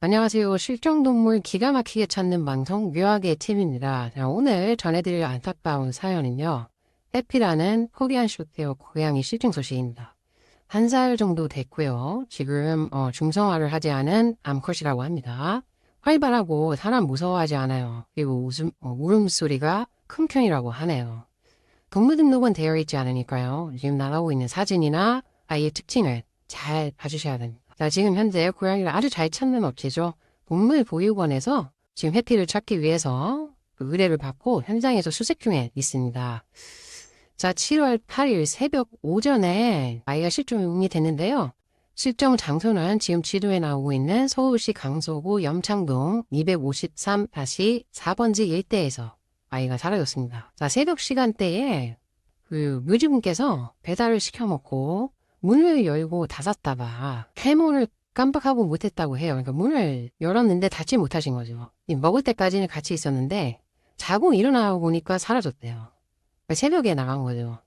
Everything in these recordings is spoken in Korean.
안녕하세요. 실종동물 기가 막히게 찾는 방송 묘하게 팀입니다. 자, 오늘 전해드릴 안타까운 사연은요. 해피라는 코리안 쇼테어 고양이 실종 소식입니다. 한 살 정도 됐고요. 지금 어, 중성화를 하지 않은 암컷이라고 합니다. 활발하고 사람 무서워하지 않아요. 그리고 웃음, 어, 울음소리가 큰 편이라고 하네요. 동물등록은 되어 있지 않으니까요. 지금 나가고 있는 사진이나 아이의 특징을 잘 봐주셔야 됩니다. 자, 지금 현재 고양이를 아주 잘 찾는 업체죠. 동물 보육원에서 지금 해피를 찾기 위해서 그 의뢰를 받고 현장에서 수색 중에 있습니다. 자, 7월 8일 새벽 오전에 아이가 실종이 됐는데요. 실종 장소는 지금 지도에 나오고 있는 서울시 강서구 염창동 253-4번지 일대에서 아이가 사라졌습니다. 자, 새벽 시간대에 그 묘지분께서 배달을 시켜 먹고 문을 열고 닫았다가 해문을 깜빡하고 못했다고 해요. 그러니까 문을 열었는데 닫지 못하신 거죠. 이 먹을 때까지는 같이 있었는데 자고 일어나고 보니까 사라졌대요. 그러니까 새벽에 나간 거죠.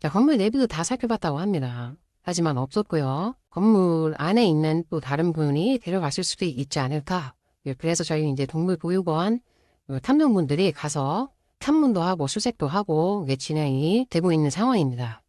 자, 건물 내부도 다 살펴봤다고 합니다. 하지만 없었고요. 건물 안에 있는 또 다른 분이 데려갔을 수도 있지 않을까. 예, 그래서 저희 이제 동물보육원 어, 탐정분들이 가서 탐문도 하고 수색도 하고 진행이 되고 있는 상황입니다.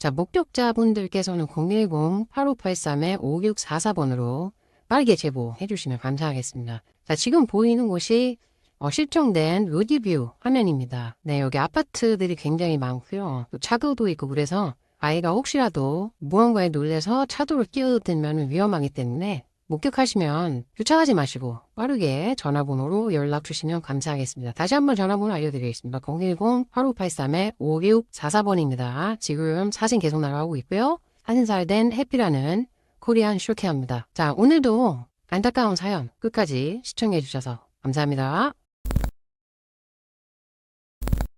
자, 목격자분들께서는 010-8583-5644번으로 빠르게 제보해 주시면 감사하겠습니다. 자, 지금 보이는 곳이 어, 실종된 로디뷰 화면입니다. 네, 여기 아파트들이 굉장히 많고요. 또 차도도 있고 그래서 아이가 혹시라도 무언가에 놀래서 차도를 끼어들면 위험하기 때문에 목격하시면 주차하지 마시고 빠르게 전화번호로 연락 주시면 감사하겠습니다. 다시 한번 전화번호 알려드리겠습니다. 010-8583-5644번입니다. 지금 사진 계속 나가고 있고요. 사진살 된 해피라는 코리안 쇼케어입니다. 자, 오늘도 안타까운 사연 끝까지 시청해 주셔서 감사합니다.